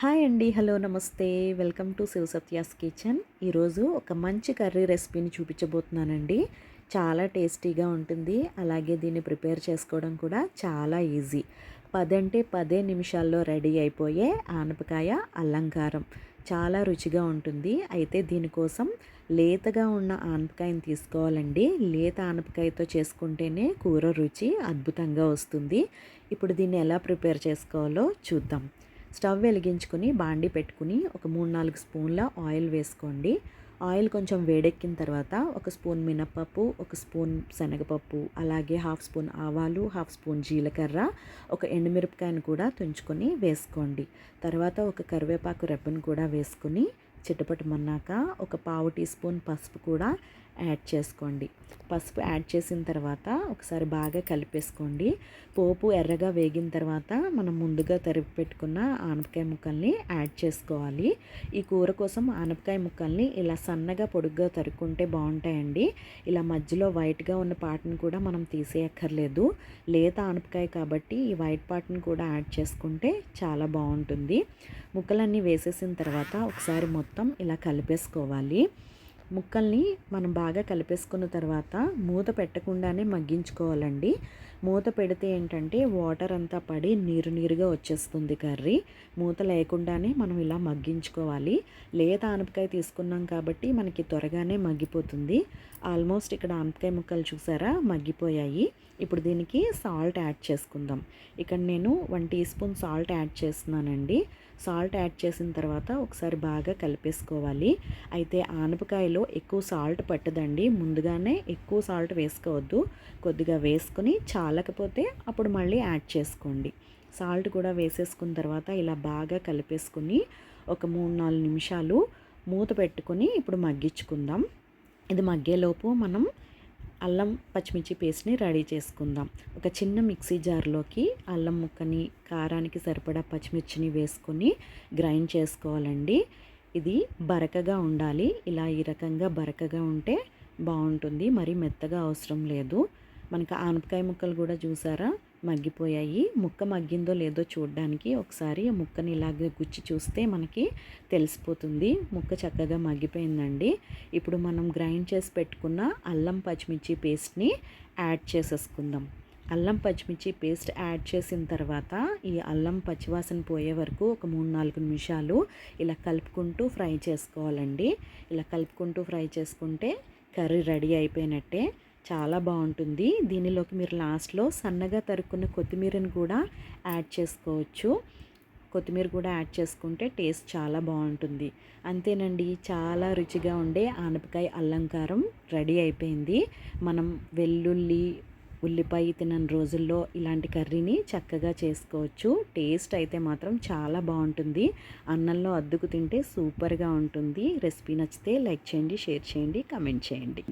Hi అండి. Hello నమస్తే. Welcome to Siva Satya's kitchen. ఈరోజు ఒక మంచి కర్రీ రెసిపీని చూపించబోతున్నానండి. చాలా టేస్టీగా ఉంటుంది. అలాగే దీన్ని ప్రిపేర్ చేసుకోవడం కూడా చాలా ఈజీ. పదంటే పదే నిమిషాల్లో రెడీ అయిపోయే ఆనపకాయ అల్లంకారం. చాలా రుచిగా ఉంటుంది. అయితే దీనికోసం లేతగా ఉన్న ఆనపకాయని తీసుకోవాలండి. లేత ఆనపకాయతో చేసుకుంటేనే కూర రుచి అద్భుతంగా వస్తుంది. ఇప్పుడు దీన్ని ఎలా ప్రిపేర్ చేసుకోవాలో చూద్దాం. స్టవ్ వెలిగించుకుని బాండి పెట్టుకుని ఒక మూడు నాలుగు స్పూన్ల ఆయిల్ వేసుకోండి. ఆయిల్ కొంచెం వేడెక్కిన తర్వాత ఒక స్పూన్ మినప్పప్పు ఒక స్పూన్ శనగపప్పు అలాగే హాఫ్ స్పూన్ ఆవాలు హాఫ్ స్పూన్ జీలకర్ర ఒక ఎండుమిరపకాయను కూడా తుంచుకొని వేసుకోండి. తర్వాత ఒక కరివేపాకు రెప్పను కూడా వేసుకుని చిటపటమన్నాక ఒక పావు టీ స్పూన్ పసుపు కూడా యాడ్ చేసుకోండి. పసుపు యాడ్ చేసిన తర్వాత ఒకసారి బాగా కలిపేసుకోండి. పోపు ఎర్రగా వేగిన తర్వాత మనం ముందుగా తరిపి పెట్టుకున్న ఆనపకాయ ముక్కల్ని యాడ్ చేసుకోవాలి. ఈ కూర కోసం ఆనపకాయ ముక్కల్ని ఇలా సన్నగా పొడుగ్గా తరుక్కుంటే బాగుంటాయండి. ఇలా మధ్యలో వైట్గా ఉన్న పాటను కూడా మనం తీసేయక్కర్లేదు. లేత ఆనపకాయ కాబట్టి ఈ వైట్ పాటను కూడా యాడ్ చేసుకుంటే చాలా బాగుంటుంది. ముక్కలన్నీ వేసేసిన తర్వాత ఒకసారి మొత్తం ఇలా కలిపేసుకోవాలి. ముక్కల్ని మనం బాగా కలిపేసుకున్న తర్వాత మూత పెట్టకుండానే మగ్గించుకోవాలండి. మూత పెడితే ఏంటంటే వాటర్ అంతా పడి నీరు నీరుగా వచ్చేస్తుంది కర్రీ. మూత లేకుండానే మనం ఇలా మగ్గించుకోవాలి. లేత ఆనపకాయ తీసుకున్నాం కాబట్టి మనకి త్వరగానే మగ్గిపోతుంది. ఆల్మోస్ట్ ఇక్కడ ఆనపకాయ ముక్కలు చూసారా? మగ్గిపోయాయి. ఇప్పుడు దీనికి సాల్ట్ యాడ్ చేసుకుందాం. ఇక్కడ నేను one teaspoon salt add చేస్తున్నానండి. సాల్ట్ యాడ్ చేసిన తర్వాత ఒకసారి బాగా కలిపేసుకోవాలి. అయితే ఆనపకాయలు ఎక్కువ సాల్ట్ పట్టదండి. ముందుగానే ఎక్కువ సాల్ట్ వేసుకోవద్దు. కొద్దిగా వేసుకుని చాలకపోతే అప్పుడు మళ్ళీ యాడ్ చేసుకోండి. సాల్ట్ కూడా వేసేసుకున్న తర్వాత ఇలా బాగా కలిపేసుకుని ఒక మూడు నాలుగు నిమిషాలు మూత పెట్టుకొని ఇప్పుడు మగ్గించుకుందాం. ఇది మగ్గేలోపు మనం అల్లం పచ్చిమిర్చి పేస్ట్ని రెడీ చేసుకుందాం. ఒక చిన్న మిక్సీ జార్లోకి అల్లం ముక్కని కారానికి సరిపడా పచ్చిమిర్చిని వేసుకొని గ్రైండ్ చేసుకోవాలండి. ఇది బరకగా ఉండాలి. ఇలా ఈ రకంగా బరకగా ఉంటే బాగుంటుంది. మరి మెత్తగా అవసరం లేదు. మనకు ఆనపకాయ ముక్కలు కూడా చూసారా? మగ్గిపోయాయి. ముక్క మగ్గిందో లేదో చూడడానికి ఒకసారి ముక్కని ఇలాగ గుచ్చి చూస్తే మనకి తెలిసిపోతుంది. ముక్క చక్కగా మగ్గిపోయిందండి. ఇప్పుడు మనం గ్రైండ్ చేసి పెట్టుకున్న అల్లం పచ్చిమిర్చి పేస్ట్ని యాడ్ చేసేసుకుందాం. అల్లం పచ్చిమిర్చి పేస్ట్ యాడ్ చేసిన తర్వాత ఈ అల్లం పచ్చివాసన పోయే వరకు ఒక మూడు నాలుగు నిమిషాలు ఇలా కలుపుకుంటూ ఫ్రై చేసుకోవాలండి. ఇలా కలుపుకుంటూ ఫ్రై చేసుకుంటే కర్రీ రెడీ అయిపోయినట్టే చాలా బాగుంటుంది. దీనిలోకి మీరు లాస్ట్లో సన్నగా తరుక్కున్న కొత్తిమీరని కూడా యాడ్ చేసుకోవచ్చు. కొత్తిమీర కూడా యాడ్ చేసుకుంటే టేస్ట్ చాలా బాగుంటుంది. అంతేనండి చాలా రుచిగా ఉండే ఆనపకాయ అల్లంకారం రెడీ అయిపోయింది. మనం వెల్లుల్లి ఉల్లిపాయ తినని రోజుల్లో ఇలాంటి కర్రీని చక్కగా చేసుకోవచ్చు. టేస్ట్ అయితే మాత్రం చాలా బాగుంటుంది. అన్నంలో అద్దుకు తింటే సూపర్గా ఉంటుంది. రెసిపీ నచ్చితే లైక్ చేయండి షేర్ చేయండి కమెంట్ చేయండి.